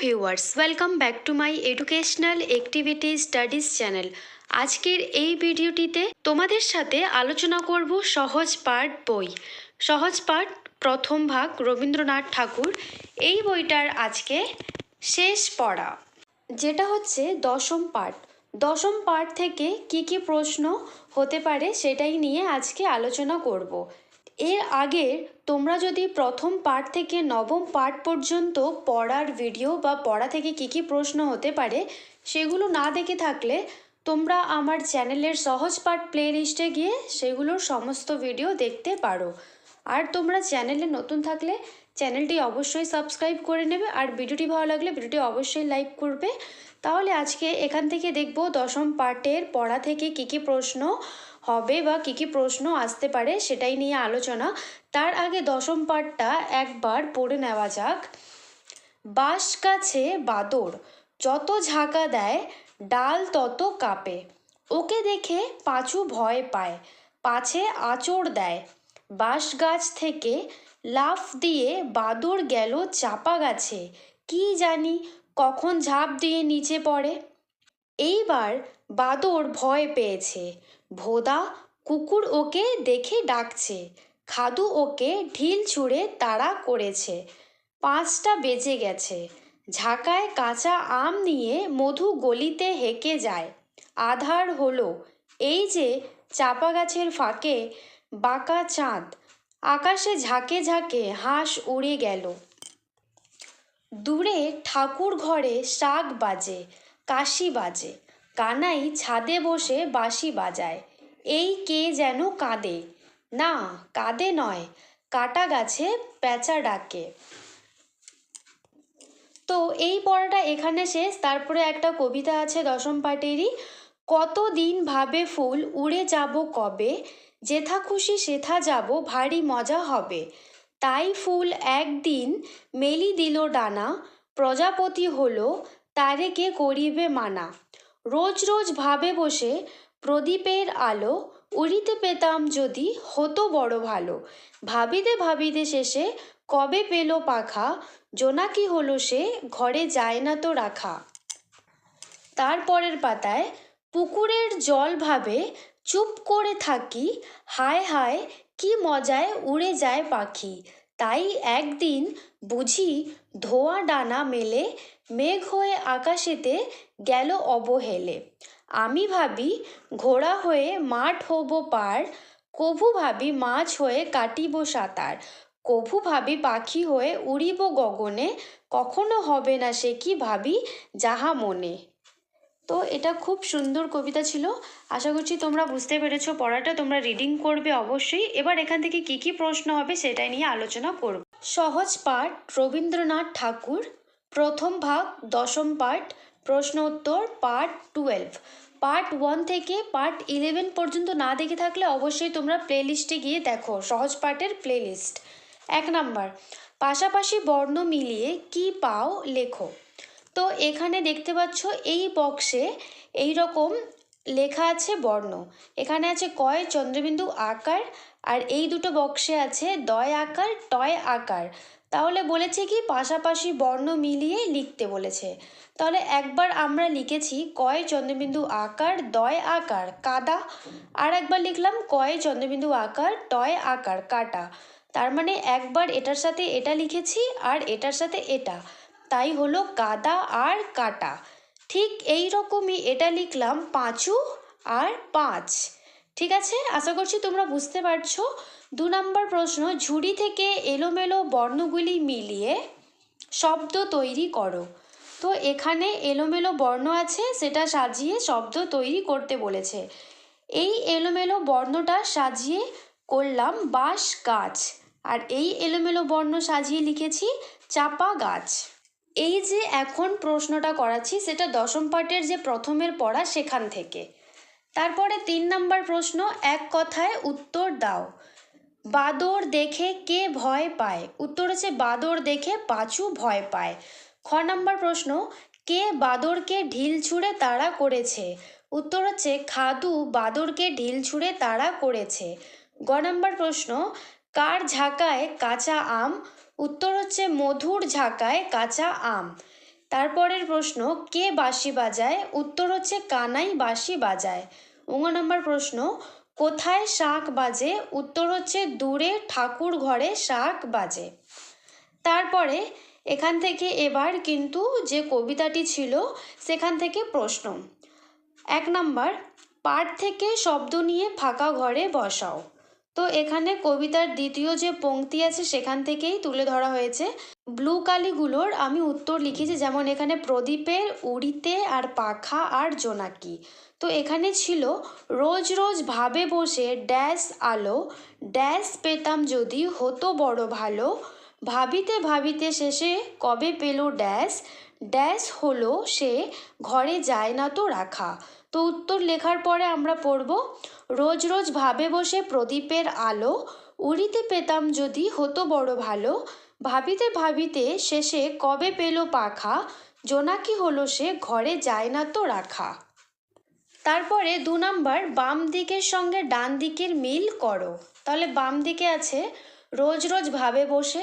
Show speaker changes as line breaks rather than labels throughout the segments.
Viewers welcome back to my educational activity studies channel আজকের এই ভিডিওটিতে তোমাদের সাথে আলোচনা করব সহজ পাঠ বই। সহজ পাঠ প্রথম ভাগ রবীন্দ্রনাথ ঠাকুর। এই বইটার আজকে শেষ পড়া। যেটা হচ্ছে দশম পাঠ। দশম পাঠ থেকে কি কি প্রশ্ন হতে পারে সেটাই নিয়ে আজকে আলোচনা করব। এর আগে তোমরা যদি প্রথম পার্ট থেকে নবম পার্ট পর্যন্ত পড়ার ভিডিও বা পড়া থেকে কি কি প্রশ্ন হতে পারে, সেগুলো না দেখে থাকলে তোমরা আমার চ্যানেলের সহজ পাঠ প্লেলিস্টে গিয়ে সেগুলোর সমস্ত ভিডিও দেখতে পারো। আর তোমরা চ্যানেলে নতুন থাকলে চ্যানেলটি অবশ্যই সাবস্ক্রাইব করে নেবে, আর ভিডিওটি ভালো লাগলে ভিডিওটি অবশ্যই লাইক করবে। তাহলে আজকে এখান থেকে দেখব দশম পার্টের পড়া থেকে কি কি প্রশ্ন হবে বা কি কি প্রশ্ন আসতে পারে সেটাই নিয়ে আলোচনা। তার আগে দশম পাঠটা একবার পড়ে নেওয়া যাক। বাঁশ গাছে বাদর, যত ঝাঁকা দেয়, ডাল তত কাঁপে। ওকে দেখে পাঁচু ভয় পায়, পাছে আঁচড় দেয়। বাঁশ গাছ থেকে লাফ দিয়ে বাদর গেল চাপা গাছে। কি জানি কখন ঝাঁপ দিয়ে নিচে পড়ে। এইবার বাদর ভয় পেয়েছে। ভোদা কুকুর ওকে দেখে ডাকছে। খাদু ওকে ঢিল ছুঁড়ে তাড়া করেছে। পাঁচটা বেজে গেছে। ঝাঁকায় কাঁচা আম নিয়ে মধু গলিতে হেঁকে যায়। আধার হলো, এই যে চাপা গাছের ফাঁকে বাঁকা চাঁদ। আকাশে ঝাঁকে ঝাঁকে হাঁস উড়ে গেল। দূরে ঠাকুর ঘরে শাক বাজে, কাশি বাজে। কানাই ছাদে বসে বাঁশি বাজায়। এই কে যেন কাঁদে। না, কাঁদে নয়, কাটা গাছে প্যাঁচা ডাকে। তো এই পড়াটা এখানে শেষ। তারপরে একটা কবিতা আছে দশম পাটেরই। কতদিন ভাবে ফুল উড়ে যাব কবে? যেথা খুশি সেথা যাব, ভারী মজা হবে। তাই ফুল একদিন মেলি দিল ডানা, প্রজাপতি হলো, তারে কে করিবে মানা? রোজ রোজ ভাবে বসে প্রদীপের আলো উড়িতে পেতাম যদি হতো বড় ভালো। ভাবিতে ভাবিতে শেষে কবে পেল পাখা? জোনাকি হলো সে? ঘরে যায় না তো রাখা। তারপরের পাতায় পুকুরের জল ভাবে চুপ করে থাকি। হায় হায়, কি মজায় উড়ে যায় পাখি। তাই একদিন বুঝি ধোয়া ডানা মেলে মেঘ হয়ে আকাশেতে গেল অবহেলে। আমি ভাবি, ঘোড়া হয়ে মাঠ হব পার, কভু ভাবি মাছ হয়ে কাটিব সাঁতার, কভু ভাবি পাখি হয়ে উড়িব গগনে, কখনো হবে না সে কি ভাবি যাহা মনে। তো এটা খুব সুন্দর কবিতা ছিল। আশা করছি তোমরা বুঝতে পেরেছ পড়াটা, তোমরা রিডিং করবে অবশ্যই। এবার এখান থেকে কি কি প্রশ্ন হবে সেটাই নিয়ে আলোচনা করব। সহজ পাঠ রবীন্দ্রনাথ ঠাকুর প্রথম ভাগ, দশম পার্ট প্রশ্ন উত্তর, পার্ট টুয়েলভ। পার্ট ওয়ান থেকে পার্ট ইলেভেন পর্যন্ত না দেখে থাকলে অবশ্যই তোমরা প্লেলিস্টে গিয়ে দেখো, সহজ পাঠের প্লেলিস্ট। এক নাম্বার, পাশাপাশি বর্ণ মিলিয়ে কি পাও লেখো। তো এখানে দেখতে পাচ্ছ এই বক্সে এই রকম লেখা আছে বর্ণ। এখানে আছে কয়, চন্দ্রবিন্দু আকার, আর এই দুটো বক্সে আছে দয় আকার, টয় আকার। তাহলে বলেছে কি, পাশাপাশি বর্ণ মিলিয়ে লিখতে বলেছে। তাহলে একবার আমরা লিখেছি, কয় চন্দ্রবিন্দু আকার, দয় আকার, কাদা। আর একবার লিখলাম, কয় চন্দ্রবিন্দু আকার টয় আকার, কাটা। তার মানে একবার এটার সাথে এটা লিখেছি আর এটার সাথে এটা। তাই হলো কাদা আর কাটা। ঠিক এই রকমই এটা লিখলাম পাঁচু আর পাঁচ। ঠিক আছে? আশা করছি তোমরা বুঝতে পারছ। দু নম্বর প্রশ্ন, ঝুড়ি থেকে এলোমেলো বর্ণগুলি মিলিয়ে শব্দ তৈরি করো। তো এখানে এলোমেলো বর্ণ আছে, সেটা সাজিয়ে শব্দ তৈরি করতে বলেছে। এই এলোমেলো বর্ণটা সাজিয়ে করলাম বাঁশ গাছ। আর এই এলোমেলো বর্ণ সাজিয়ে লিখেছি চাপা গাছ। এই যে এখন প্রশ্নটা করাচ্ছি, সেটা দশম পাঠের যে প্রথমের পড়া সেখান থেকে। তারপরে তিন নম্বর প্রশ্ন, এক কথায় উত্তর দাও। বাদর দেখে কে ভয় পায়? উত্তর হচ্ছে বাদর দেখে পাঁচু ভয় পায়। খ নম্বর প্রশ্ন, কে বাদরকে ঢিল ছুঁড়ে তাড়া করেছে? উত্তর হচ্ছে খাদু বাদরকে ঢিল ছুঁড়ে তাড়া করেছে। গ নম্বর প্রশ্ন, কার ঝাঁকায় কাঁচা আম? উত্তর হচ্ছে মধুর ঝাঁকায় কাঁচা আম। তারপরের প্রশ্ন, কে বাঁশি বাজায়? উত্তর হচ্ছে কানাই বাঁশি বাজায়। উঙ্গ নম্বর প্রশ্ন, কোথায় শাঁখ বাজে? উত্তর হচ্ছে দূরে ঠাকুর ঘরে শাঁখ বাজে। তারপরে, এখান থেকে এবার কিন্তু যে কবিতাটি ছিল, সেখান থেকে প্রশ্ন। এক নম্বর, পাট থেকে শব্দ নিয়ে ফাঁকা ঘরে বসাও। তো এখানে কবিতার দ্বিতীয় যে পংক্তি আছে সেখান থেকেই তুলে ধরা হয়েছে। ব্লু কালিগুলোর আমি উত্তর লিখেছি, যেমন এখানে প্রদীপের, উড়িতে, আর পাখা, আর জোনাকি। তো এখানে ছিল, রোজ রোজ ভাবে বসে ড্যাশ আলো ড্যাশ পেতাম যদি হতো বড় ভালো, ভাবিতে ভাবিতে শেষে কবে পেল ড্যাশ ড্যাশ হলো সে, ঘরে যায় না তো রাখা। তো উত্তর লেখার পরে আমরা পড়ব, রোজ রোজ ভাবে বসে প্রদীপের আলো, উড়িতে পেতাম যদি হতো বড় ভালো, ভাবিতে ভাবিতে শেষে কবে পেল পাখা জোনাকি হলো সে ঘরে যায় না তো রাখা। তারপরে দু নাম্বার, বাম দিকের সঙ্গে ডান দিকের মিল করো। তাহলে বাম দিকে আছে, রোজ রোজ ভাবে বসে,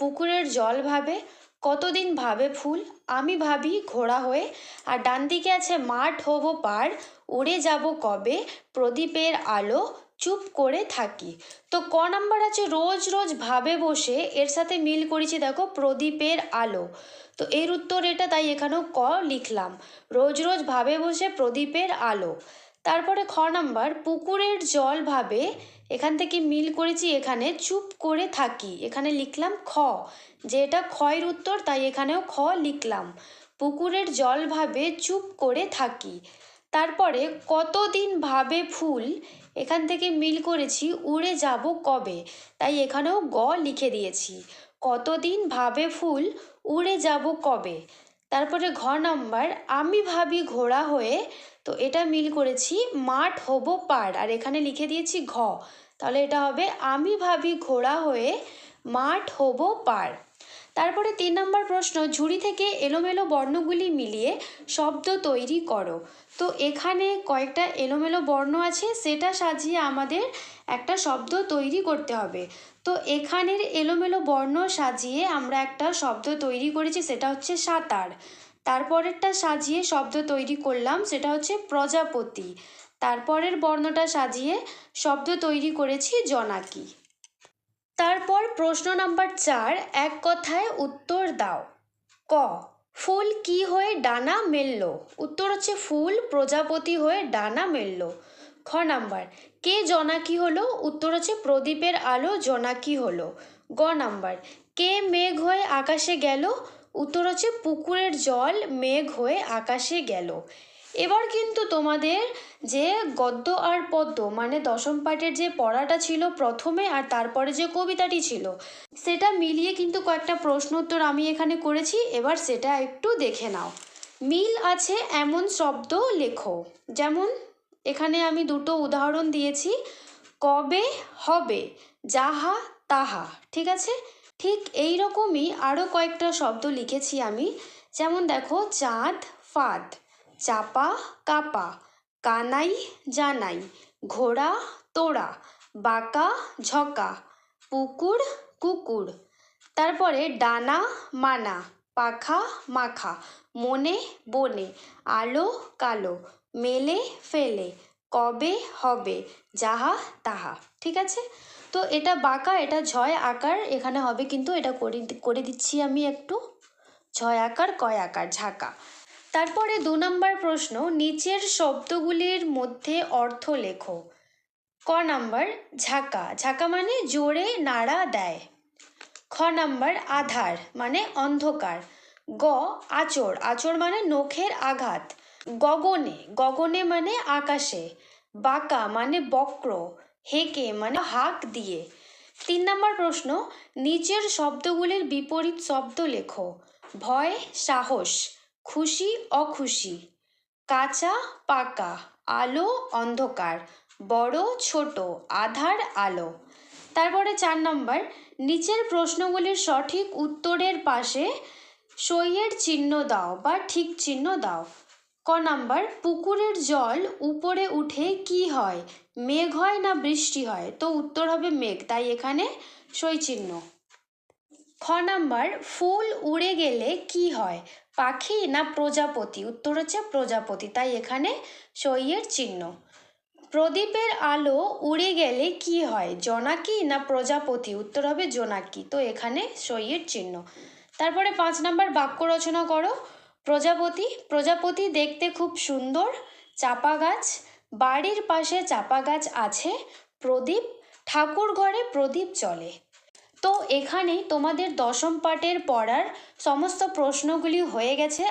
পুকুরের জল ভাবে কতদিন ভাবে ফুল? আমি ভাবি ঘোড়া হয়ে। আর ডান দিকে আছে মাঠ, হব পার উড়ে যাব কবে? প্রদীপের আলো, চুপ করে থাকি। তো ক নাম্বার আছে, রোজ রোজ ভাবে বসে। এর সাথে মিল করেছি, দেখো, প্রদীপের আলো। তো এর উত্তর এটা, তাই এখানেও ক লিখলাম। রোজ রোজ ভাবে বসে প্রদীপের আলো। তারপরে খ নাম্বার, পুকুরের জল ভাবে এখান থেকে মিল করেছি এখানে, চুপ করে থাকি। এখানে লিখলাম খ। যে এটা ক্ষয়ের উত্তর, তাই এখানেও খ লিখলাম। পুকুরের জল ভাবে চুপ করে থাকি। তারপরে কতদিন ভাবে ফুল, এখান থেকে মিল করেছি, উড়ে যাব কবে? তাই এখানেও গ লিখে দিয়েছি। কতদিন ভাবে ফুল, উড়ে যাব কবে? তারপরে ঘ নাম্বার, আমি ভাবি ঘোড়া হয়ে তো এটা মিল করেছি মাঠ হব পার আর এখানে লিখে দিয়েছি ঘ। তাহলে এটা হবে আমি ভাবি ঘোড়া হয়ে মাঠ হব পার তারপরে তিন নম্বর প্রশ্ন, ঝুড়ি থেকে এলোমেলো বর্ণগুলি মিলিয়ে শব্দ তৈরি করো। তো এখানে কয়েকটা এলোমেলো বর্ণ আছে, সেটা সাজিয়ে আমাদের একটা শব্দ তৈরি করতে হবে। তো এখানের এলোমেলো বর্ণ সাজিয়ে আমরা একটা শব্দ তৈরি করেছি, সেটা হচ্ছে সাঁতার। তারপরেরটা সাজিয়ে শব্দ তৈরি করলাম, সেটা হচ্ছে প্রজাপতি। তারপরের বর্ণটা সাজিয়ে শব্দ তৈরি করেছি জনাকি। তারপর প্রশ্ন নাম্বার চার, এক কথায় উত্তর দাও। ক, ফুল কি হয়ে ডানা মেলল? উত্তর হচ্ছে ফুল, প্রজাপতি হয়ে ডানা মেলল। খ নাম্বার, কে জনাকি হলো? উত্তর হচ্ছে প্রদীপের আলো জনাকি হলো। গ নাম্বার, কে মেঘ হয়ে আকাশে গেল? উত্তর হচ্ছে পুকুরের জল, মেঘ হয়ে আকাশে গেল। এবার কিন্তু তোমাদের যে গদ্য আর পদ্য মানে দশম পাঠের যে পড়াটা ছিল প্রথমে আর তারপরে যে কবিতাটি ছিল, সেটা মিলিয়ে কিন্তু কয়েকটা প্রশ্ন উত্তর আমি এখানে করেছি। এবার সেটা একটু দেখে নাও। মিল আছে এমন শব্দ লেখো। যেমন, এখানে আমি দুটো উদাহরণ দিয়েছি। কবে, হবে, যাহা, তাহা, ঠিক আছে? ঠিক এই রকমই আরও কয়েকটা শব্দ লিখেছি আমি। যেমন দেখো, চাঁদ, ফাঁদ, চাপা, কাপা, কানাই, জানাই, ঘোড়া, তোড়া, বাঁকা, ঝকা, পুকুর, কুকুর। তারপরে ডানা, মানা, পাখা, মাখা, মনে, বনে, আলো, কালো, মেলে, ফেলে, কবে, হবে, যাহা, তাহা, ঠিক আছে? তো এটা বাঁকা, এটা ঝয় আকার, এখানে হবে কিন্তু এটা করে করে দিচ্ছি আমি একটু। ছয় আকার, কয় আকার, ঝাঁকা। তারপরে দু নম্বর প্রশ্ন, নিচের শব্দগুলির মধ্যে অর্থ লেখো। ক নাম্বার, ঝাঁকা। ঝাঁকা মানে জোরে নাড়া দেয়। খ নাম্বার, আধার মানে অন্ধকার। গ, আচর। আচর মানে নখের আঘাত। গগনে। গগনে মানে আকাশে। বাঁকা মানে বক্র। হেঁকে মানে হাঁক দিয়ে। তিন নম্বর প্রশ্ন নিচের শব্দগুলির বিপরীত শব্দ লেখো। ভয়, সাহস, খুশি, অখুশি। কাঁচা, পাকা, আলো, অন্ধকার, বড়, ছোট, আধার, আলো। তারপরে চার নম্বর, নিচের প্রশ্নগুলির সঠিক উত্তরের পাশে সইয়ের চিহ্ন দাও বা ঠিক চিহ্ন দাও। ক নাম্বার, পুকুরের জল উপরে উঠে কি হয়? মেঘ হয় না বৃষ্টি হয়? তো উত্তর হবে মেঘ, তাই এখানে চিহ্ন খ নাম্বার, ফুল উড়ে গেলে কি হয়? পাখি না প্রজাপতি? উত্তর হচ্ছে প্রজাপতি, তাই এখানে সইয়ের চিহ্ন। প্রদীপের আলো উড়ে গেলে কি হয়? জোনাকি না প্রজাপতি? উত্তর হবে জোনাকি, তো এখানে সইয়ের চিহ্ন। তারপরে পাঁচ নাম্বার, বাক্য রচনা করো। প্রজাপতি প্রজাপতি দেখতে খুব সুন্দর, চাপা গাছ, বাড়ির পাশে চাপা গাছ আছে, প্রদীপ, ঠাকুর ঘরে প্রদীপ চলে তো এখানেই তোমাদের দশম পাঠের পড়ার সমস্ত প্রশ্নগুলি হয়ে গেছে।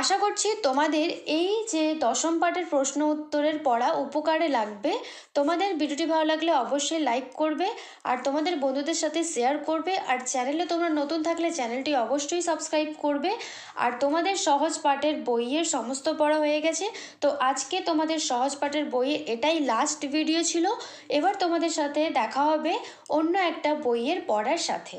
আশা করছি তোমাদের এই যে দশম পাঠের প্রশ্ন উত্তরের পড়া উপকারে লাগবে। তোমাদের ভিডিওটি ভালো লাগলে অবশ্যই লাইক করবে আর তোমাদের বন্ধুদের সাথে শেয়ার করবে। আর চ্যানেলে তোমরা নতুন থাকলে চ্যানেলটি অবশ্যই সাবস্ক্রাইব করবে। আর তোমাদের সহজ পাঠের বইয়ের সমস্ত পড়া হয়ে গেছে। তো আজকে তোমাদের সহজ পাঠের বইয়ের এটাই লাস্ট ভিডিও ছিল। এবার তোমাদের সাথে দেখা হবে অন্য একটা বইয়ের পড়ার সাথে।